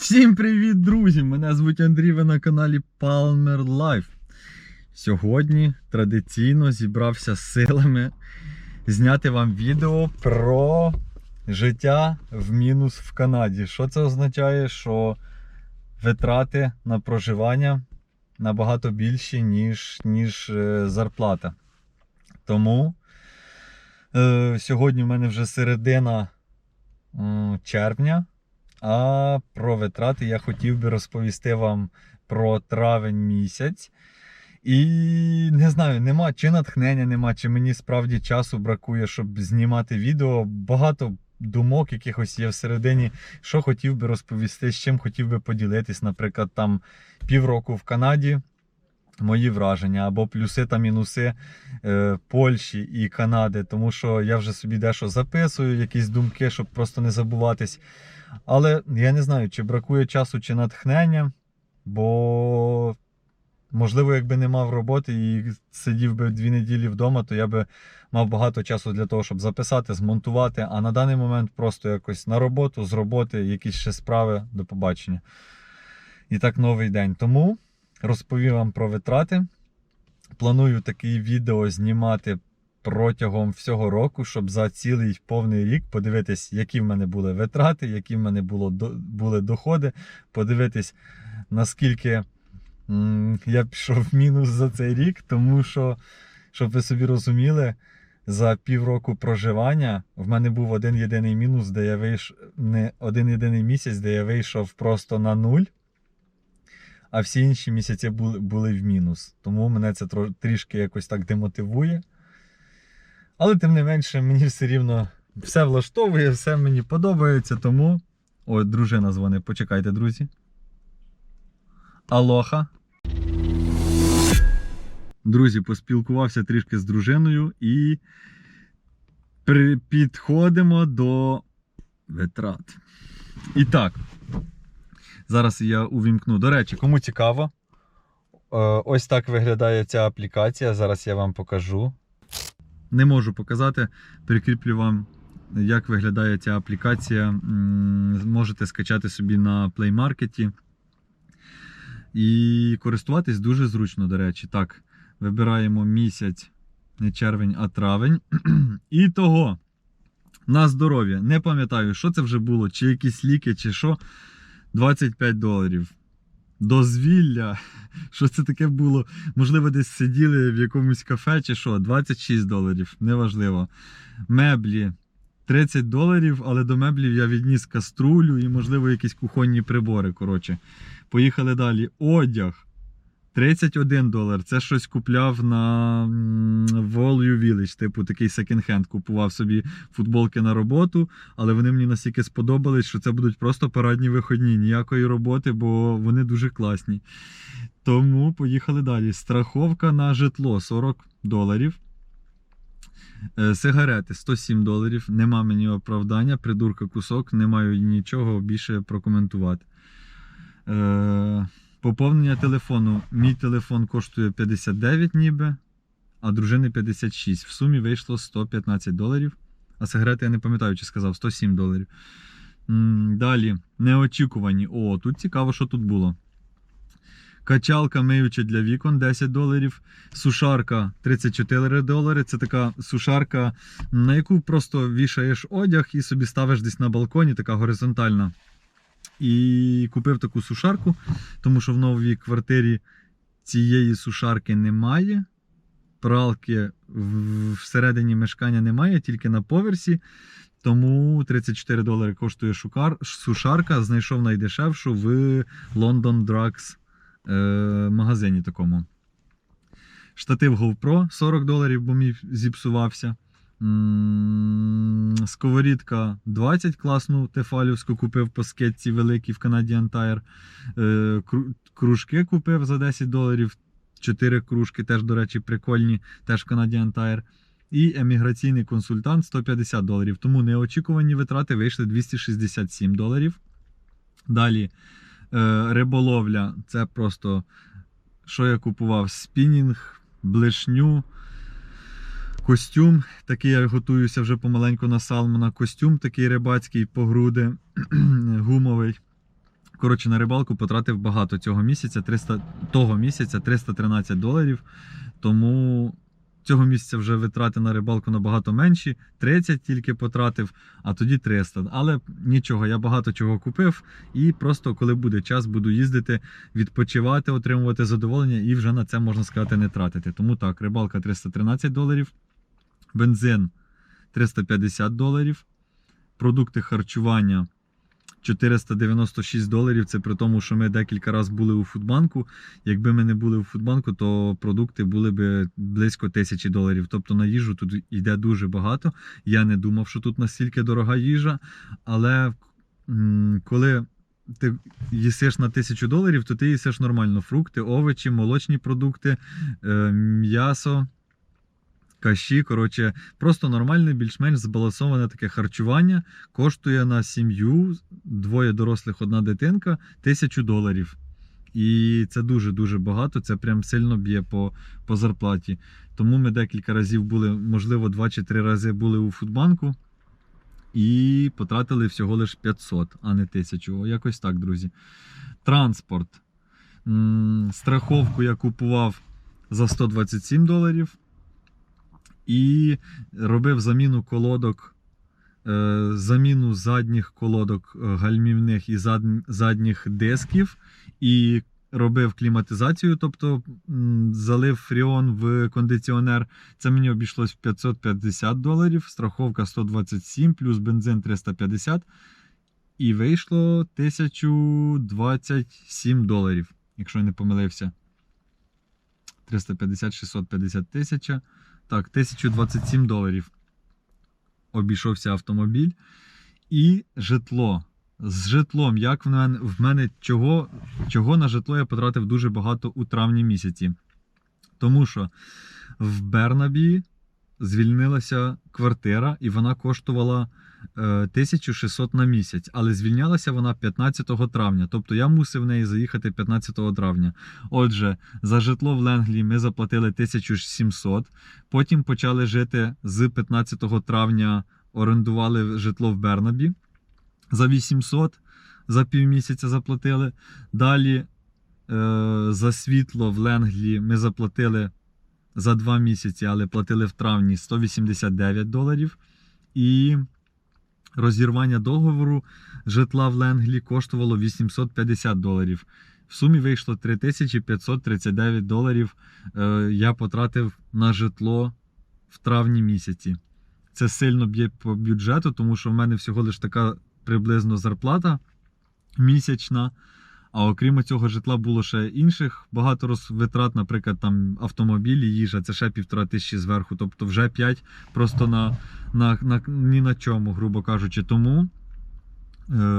Всім привіт, друзі! Мене звуть Андрій, ви на каналі Palmer Life. Сьогодні традиційно зібрався з силами зняти вам відео про життя в мінус в Канаді. Що це означає? Що витрати на проживання набагато більші, ніж, ніж е, зарплата. Тому е, сьогодні в мене вже середина м, червня. А про витрати я хотів би розповісти вам про травень місяць. І не знаю, нема чи натхнення нема, чи мені справді часу бракує, щоб знімати відео. Багато думок якихось є всередині, що хотів би розповісти, з чим хотів би поділитись. Наприклад, там півроку в Канаді. Мої враження або плюси та мінуси е, Польщі і Канади, тому що я вже собі дещо записую, якісь думки, щоб просто не забуватись. Але я не знаю, чи бракує часу чи натхнення, бо, можливо, якби не мав роботи і сидів би дві неділі вдома, то я би мав багато часу для того, щоб записати, змонтувати. А на даний момент просто якось на роботу, з роботи, якісь ще справи до побачення. І так новий день. Тому розповім вам про витрати. Планую такі відео знімати протягом всього року, щоб за цілий повний рік подивитись, які в мене були витрати, які в мене було, були доходи, подивитись, наскільки я пішов в мінус за цей рік, тому що, щоб ви собі розуміли, за півроку проживання в мене був один єдиний мінус, де я вийшов не один єдиний місяць, де я вийшов просто на нуль. А всі інші місяці були, були в мінус. Тому мене це трішки якось так демотивує. Але тим не менше, мені все рівно все влаштовує, все мені подобається. Тому. О, дружина дзвонить. Почекайте, друзі. Алоха. Друзі, поспілкувався трішки з дружиною і підходимо до витрат. І так. Зараз я увімкну. До речі, кому цікаво, е, ось так виглядає ця аплікація. Зараз я вам покажу. Не можу показати, прикріплю вам, як виглядає ця аплікація. Можете скачати собі на Play Market. І користуватись дуже зручно, до речі. Так, вибираємо місяць, не червень, а травень. І того. На здоров'я. Не пам'ятаю, що це вже було, чи якісь ліки, чи що. 25 доларів. Дозвілля. Що це таке було? Можливо, десь сиділи в якомусь кафе чи що, 26 доларів, неважливо. Меблі 30 доларів, але до меблів я відніс каструлю і, можливо, якісь кухонні прибори. Коротше. Поїхали далі. Одяг. 31 долар. Це щось купляв на м, Village, типу такий секонд-хенд. Купував собі футболки на роботу, але вони мені настільки сподобались, що це будуть просто парадні виходні, ніякої роботи, бо вони дуже класні. Тому поїхали далі. Страховка на житло 40 доларів. Е, Сигарети 107 доларів. Нема мені оправдання, придурка кусок, не маю нічого більше прокоментувати. Е, Поповнення телефону. Мій телефон коштує 59 ніби, а дружини 56. В сумі вийшло 115 доларів. А сигарети я не пам'ятаю, чи сказав 107 доларів. Далі, неочікувані. О, тут цікаво, що тут було. Качалка миюча для вікон 10 доларів. Сушарка 34 долари. Це така сушарка, на яку просто вішаєш одяг і собі ставиш десь на балконі, така горизонтальна. І купив таку сушарку, тому що в новій квартирі цієї сушарки немає. Пралки всередині мешкання немає, тільки на поверсі. Тому 34 долари коштує шукар, сушарка. Знайшов найдешевшу в London Drugs е, магазині такому. Штатив GoPro 40 доларів, бо мій зіпсувався. Сковорідка 20 класну тефалівську купив по скетці великій в Canadian Tire. Е, Кружки купив за 10 доларів. 4 кружки, теж, до речі, прикольні, теж в Canadian Tire. І еміграційний консультант 150 доларів. Тому неочікувані витрати вийшли 267 доларів. Далі риболовля. Це просто що я купував? Спінінг, блешню, костюм. Такий я готуюся вже помаленьку на салмона. Костюм такий рибацький по груди, гумовий. Коротше, на рибалку потратив багато цього місяця, 300, того місяця 313 доларів. Тому цього місяця вже витрати на рибалку набагато менші. 30 тільки потратив, а тоді 300. Але нічого, я багато чого купив. І просто коли буде час, буду їздити, відпочивати, отримувати задоволення і вже на це можна сказати не тратити. Тому так, рибалка 313 доларів, бензин 350 доларів, продукти харчування 496 доларів. Це при тому, що ми декілька разів були у Фудбанку. Якби ми не були у Фудбанку, то продукти були б близько тисячі доларів. Тобто на їжу тут йде дуже багато. Я не думав, що тут настільки дорога їжа, але коли ти їсиш на тисячу доларів, то ти їсиш нормально фрукти, овочі, молочні продукти, е, м'ясо. Каші, коротше, просто нормальне, більш-менш збалансоване таке харчування. Коштує на сім'ю, двоє дорослих, одна дитинка, тисячу доларів. І це дуже-дуже багато, це прям сильно б'є по, по зарплаті. Тому ми декілька разів були, можливо, два чи три рази були у Фудбанку і потратили всього лише 500, а не 1000. О, Якось так, друзі. Транспорт. Страховку я купував за 127 доларів. І робив заміну колодок, е, заміну задніх колодок е, гальмівних і задніх дисків, і робив кліматизацію, тобто залив фріон в кондиціонер. Це мені обійшлось в 550 доларів, страховка 127, плюс бензин 350. І вийшло 1027 доларів, якщо я не помилився. 350, 650 тисяча. Так, 1027 доларів обійшовся автомобіль. І житло. З житлом, як в мене, в мене чого, чого на житло я потратив дуже багато у травні місяці. Тому що в Бернабі звільнилася квартира, і вона коштувала е, 1600 на місяць. Але звільнялася вона 15 травня. Тобто я мусив в неї заїхати 15 травня. Отже, за житло в Ленглі ми заплатили 1700. Потім почали жити з 15 травня, орендували житло в Бернабі за 800 за півмісяця заплатили. Далі е, за світло в Ленглі ми заплатили за 2 місяці, але платили в травні 189 доларів. І розірвання договору житла в Ленглі коштувало 850 доларів. В сумі вийшло 3539 доларів. Е, я потратив на житло в травні місяці. Це сильно б'є по бюджету, тому що в мене всього лиш така приблизно зарплата місячна. А окрім цього житла було ще інших багато роз- витрат, наприклад, там автомобілі, їжа, це ще півтора тисячі зверху, тобто вже 5 просто на, на, на ні на чому, грубо кажучи. Тому е,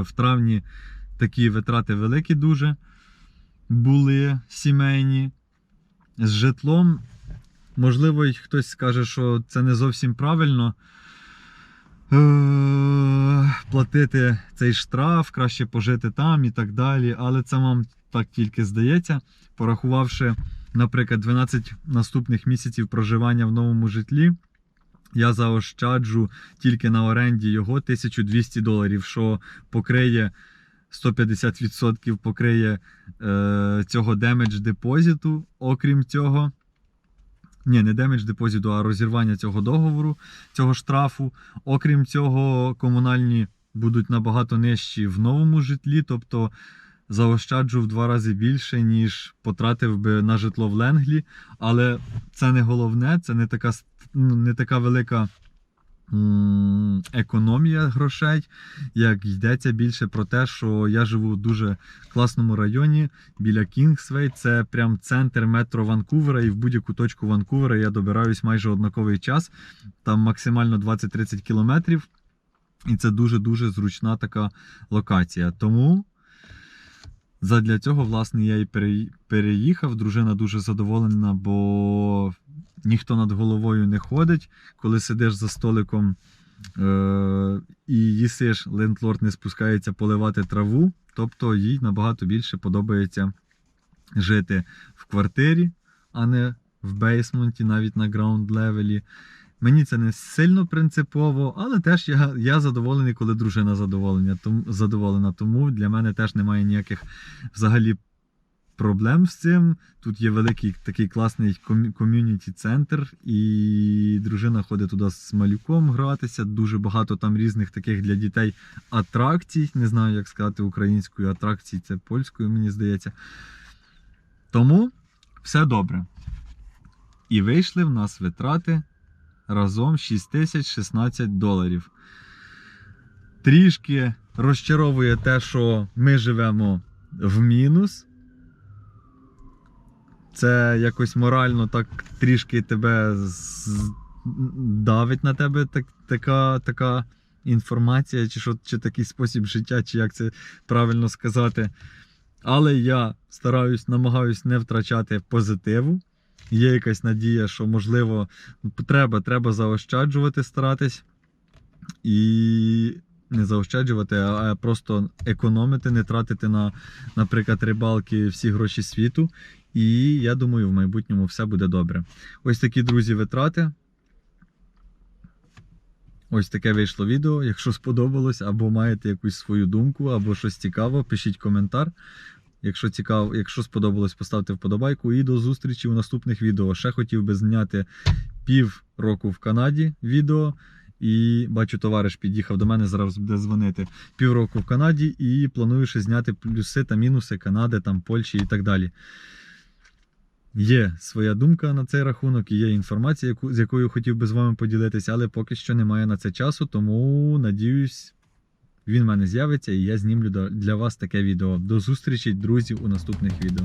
в травні такі витрати великі дуже були сімейні. З житлом, можливо, хтось скаже, що це не зовсім правильно. Е, Платити цей штраф, краще пожити там і так далі. Але це вам так тільки здається, порахувавши, наприклад, 12 наступних місяців проживання в новому житлі. Я заощаджу тільки на оренді його 1200 доларів, що покриє 150% покриє е, цього демедж депозиту. Окрім цього, ні, не демедж депозиту, а розірвання цього договору, цього штрафу. Окрім цього, комунальні будуть набагато нижчі в новому житлі, тобто заощаджу в два рази більше, ніж потратив би на житло в Ленглі. Але це не головне, це не така, ну, не така велика економія грошей, як йдеться більше про те, що я живу в дуже класному районі біля Кінгсвей. Це прям центр метро Ванкувера, і в будь-яку точку Ванкувера я добираюсь майже однаковий час. Там максимально 20-30 кілометрів. І це дуже-дуже зручна така локація. Тому задля цього, власне, я і переїхав. Дружина дуже задоволена, бо ніхто над головою не ходить. Коли сидиш за столиком е- і їсиш, лендлорд не спускається поливати траву. Тобто їй набагато більше подобається жити в квартирі, а не в бейсменті, навіть на граунд левелі. Мені це не сильно принципово, але теж я, я задоволений, коли дружина задоволена. Тому, задоволена. Тому для мене теж немає ніяких взагалі проблем з цим. Тут є великий такий класний ком'юніті-центр, і дружина ходить туди з малюком гратися. Дуже багато там різних таких для дітей атракцій. Не знаю, як сказати українською атракцій, це польською, мені здається. Тому все добре. І вийшли в нас витрати разом 6016 доларів. Трішки розчаровує те, що ми живемо в мінус. Це якось морально так трішки тебе давить на тебе так, така, така інформація, чи, що, чи такий спосіб життя, чи як це правильно сказати. Але я стараюсь, намагаюсь не втрачати позитиву. Є якась надія, що можливо треба, треба заощаджувати, старатись. І не заощаджувати, а просто економити, не тратити на, наприклад, рибалки всі гроші світу. І я думаю, в майбутньому все буде добре. Ось такі друзі витрати. Ось таке вийшло відео. Якщо сподобалось, або маєте якусь свою думку, або щось цікаво, пишіть коментар. Якщо цікаво, якщо сподобалось, поставте вподобайку. І до зустрічі у наступних відео. Ще хотів би зняти пів року в Канаді відео. І бачу, товариш під'їхав до мене, зараз буде дзвонити. Півроку в Канаді і планую ще зняти плюси та мінуси Канади, там Польщі і так далі. Є своя думка на цей рахунок, і є інформація, яку, з якою хотів би з вами поділитися, але поки що немає на це часу, тому надіюсь, він в мене з'явиться і я знімлю для вас таке відео. До зустрічі, друзі, у наступних відео.